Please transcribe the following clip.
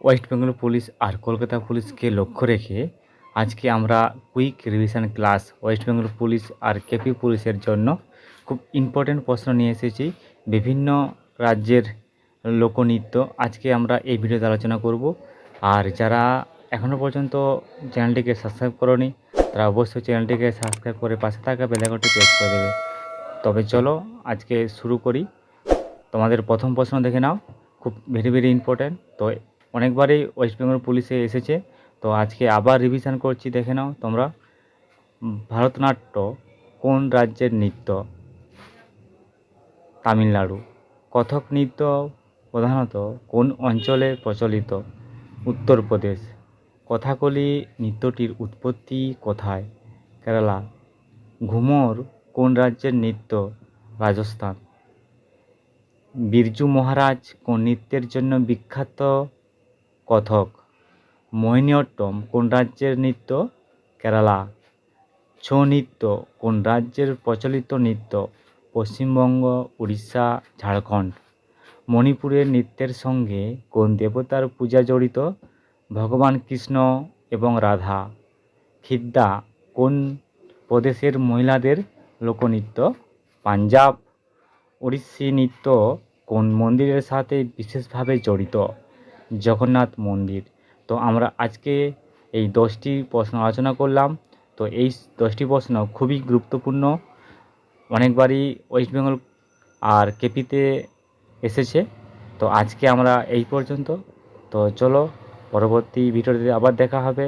West Bengal police আর কলকাতা পুলিশকে লক্ষ্য রেখে আজকে আমরা quick revision class West Bengal police আর কেপি পুলিশের জন্য খুব ইম্পর্টেন্ট প্রশ্ন নিয়ে এসেছি। বিভিন্ন রাজ্যের লোকনৃত্য আজকে আমরা এই ভিডিওতে আলোচনা করব। আর যারা এখনও পর্যন্ত চ্যানেলটিকে সাবস্ক্রাইব করনি, তারা অবশ্যই চ্যানেলটিকে সাবস্ক্রাইব করে পাশে থাকা বেলাইকনটি প্রেস করে দেবে। তবে চলো আজকে শুরু করি। তোমাদের প্রথম প্রশ্ন দেখে নাও। খুব ভেরি ভেরি ইম্পর্ট্যান্ট তো অনেকবারই ওয়েস্ট বেঙ্গল পুলিশে এসেছে। তো আজকে আবার রিভিশন করছি, দেখে নাও তোমরা। ভারতনাট্য কোন রাজ্যের নৃত্য? তামিলনাড়ু। কথক নৃত্য প্রধানত কোন অঞ্চলে প্রচলিত? উত্তরপ্রদেশ। কথাকলি নৃত্যটির উৎপত্তি কোথায়? কেরালা। ঘুমর কোন রাজ্যের নৃত্য? রাজস্থান। বিরজু মহারাজ কোন নৃত্যের জন্য বিখ্যাত কথক। মোহিনীঅট্টম কোন রাজ্যের নৃত্য? কেরালা। ছৌ নৃত্য, কোন রাজ্যের প্রচলিত নৃত্য? পশ্চিমবঙ্গ, উড়িষ্যা, ঝাড়খণ্ড। মণিপুরের নৃত্যের সঙ্গে কোন দেবতার পূজা জড়িত? ভগবান কৃষ্ণ এবং রাধা। খিদ্দা, কোন প্রদেশের মহিলাদের লোকনৃত্য? পাঞ্জাব। ওড়িশি নৃত্য কোন মন্দিরের সাথে বিশেষভাবে জড়িত? জগন্নাথ মন্দির। তো আমরা আজকে এই দশটি প্রশ্ন আলোচনা করলাম। তো এই দশটি প্রশ্ন খুবই গুরুত্বপূর্ণ। অনেকবারই ওয়েস্ট বেঙ্গল আর কেপিতে এসেছে। তো আজকে আমরা এই পর্যন্ত। তো চলো, পরবর্তী ভিডিওতে আবার দেখা হবে।